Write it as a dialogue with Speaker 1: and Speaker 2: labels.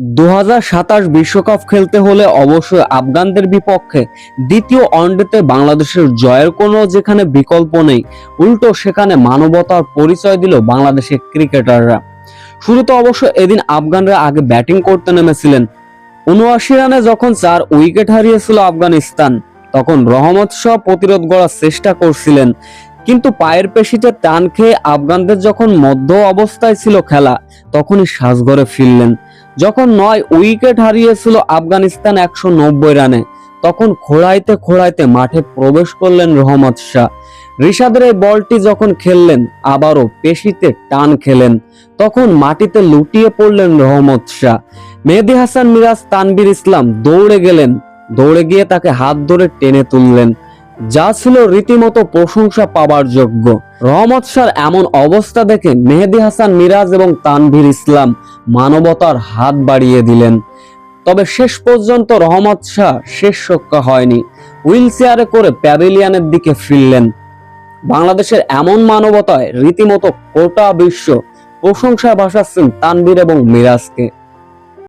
Speaker 1: দু বিশ্বকাপ খেলতে হলে অবশ্যই আফগানদের বিপক্ষে দ্বিতীয় ওয়ানডেতে বাংলাদেশের জয়ের কোনো যেখানে বিকল্প নেই। উল্টো সেখানে মানবতার পরিচয় দিল বাংলাদেশের ক্রিকেটাররা। শুরুতে অবশ্য এদিন আফগানরা আগে ব্যাটিং করতে নেমেছিলেন। উনআশি রানে যখন চার উইকেট হারিয়েছিল আফগানিস্তান, তখন রহমত শাহ প্রতিরোধ গড়ার চেষ্টা করছিলেন। কিন্তু পায়ের পেশিতে টান খেয়ে আফগানদের যখন মধ্য অবস্থায় ছিল খেলা, তখনই সাজঘরে ফিরলেন। যখন নয় উইকেট হারিয়েছিল আফগানিস্তান একশো নব্বই রানে, তখন খোড়াইতে খোড়াইতে মাঠে প্রবেশ করলেন রহমত শাহ। ঋষাদের এই বলটি যখন খেললেন, আবারও পেশিতে টান খেলেন। তখন মাটিতে লুটিয়ে পড়লেন রহমত শাহ। মেহেদি হাসান মিরাজ তানবির ইসলাম দৌড়ে গেলেন। দৌড়ে গিয়ে তাকে হাত ধরে টেনে তুললেন। যা ছিল রীতিমতো প্রশংসা পাবার যোগ্য। রহমত শাহর এমন অবস্থা দেখে মেহেদি হাসান মিরাজ এবং তানভীর ইসলাম মানবতার হাত বাড়িয়ে দিলেন। তবে শেষ পর্যন্ত রহমত শাহ শেষ রক্ষা হয়নি। হুইল চেয়ারে করে প্যাভিলিয়নের দিকে ফিরলেন। বাংলাদেশের এমন মানবতায় রীতিমতো গোটা বিশ্ব প্রশংসায় ভাসাচ্ছেন তানভীর এবং মিরাজকে।